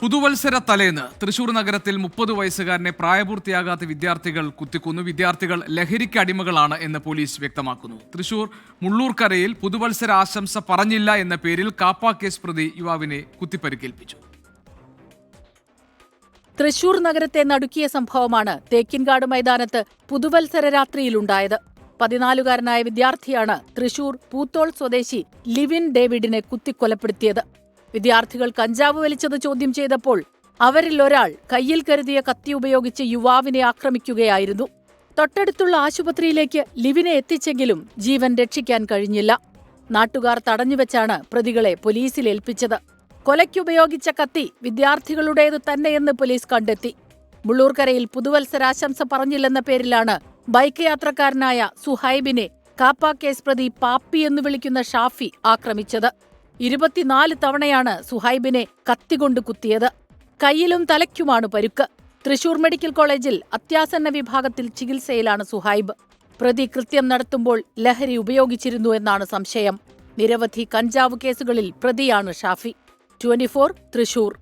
പുതുവത്സര തലേന്ന് തൃശൂർ നഗരത്തിൽ മുപ്പത് വയസ്സുകാരനെ പ്രായപൂർത്തിയാകാത്ത വിദ്യാർത്ഥികൾ കുത്തിക്കൊന്നു. വിദ്യാർത്ഥികൾ ലഹരിക്ക് അടിമകളാണ് എന്ന് പോലീസ് വ്യക്തമാക്കുന്നു. തൃശൂർ മുള്ളൂർക്കരയിൽ പുതുവത്സര ആശംസ പറഞ്ഞില്ല എന്ന പേരിൽ കാപ്പ കേസ് പ്രതി യുവാവിനെ കുത്തിപ്പരിക്കേൽപ്പിച്ചു. തൃശൂർ നഗരത്തെ നടുക്കിയ സംഭവമാണ് തേക്കിൻകാട് മൈതാനത്ത് പുതുവത്സര രാത്രിയിലുണ്ടായത്. പതിനാലുകാരനായ വിദ്യാർത്ഥിയാണ് തൃശൂർ പൂത്തോൾ സ്വദേശി ലിവിൻ ഡേവിഡിനെ കുത്തിക്കൊലപ്പെടുത്തിയത്. വിദ്യാർത്ഥികൾ കഞ്ചാവ് വലിച്ചത് ചോദ്യം ചെയ്തപ്പോൾ അവരിൽ ഒരാൾ കയ്യിൽ കരുതിയ കത്തി ഉപയോഗിച്ച് യുവാവിനെ ആക്രമിക്കുകയായിരുന്നു. തൊട്ടടുത്തുള്ള ആശുപത്രിയിലേക്ക് ലിവിനെ എത്തിച്ചെങ്കിലും ജീവൻ രക്ഷിക്കാൻ കഴിഞ്ഞില്ല. നാട്ടുകാർ തടഞ്ഞുവെച്ചാണ് പ്രതികളെ പോലീസിൽ ഏൽപ്പിച്ചത്. കൊലയ്ക്കുപയോഗിച്ച കത്തി വിദ്യാർത്ഥികളുടേതു തന്നെയെന്ന് പോലീസ് കണ്ടെത്തി. മുള്ളൂർക്കരയിൽ പുതുവത്സരാശംസ പറഞ്ഞില്ലെന്ന പേരിലാണ് ബൈക്ക് യാത്രക്കാരനായ സുഹൈബിനെ കാപ്പ കേസ് പ്രതി പാപ്പി എന്ന് വിളിക്കുന്ന ഷാഫി ആക്രമിച്ചത്. ഇരുപത്തിനാല് തവണയാണ് സുഹൈബിനെ കത്തികൊണ്ട് കുത്തിയത്. കയ്യിലും തലയ്ക്കുമാണ് പരുക്ക്. തൃശൂർ മെഡിക്കൽ കോളേജിൽ അത്യാസന്ന വിഭാഗത്തിൽ ചികിത്സയിലാണ് സുഹൈബ്. പ്രതി കൃത്യം നടത്തുമ്പോൾ ലഹരി ഉപയോഗിച്ചിരുന്നു എന്നാണ് സംശയം. നിരവധി കഞ്ചാവ് കേസുകളിൽ പ്രതിയാണ് ഷാഫി. ട്വന്റിഫോർ തൃശൂർ.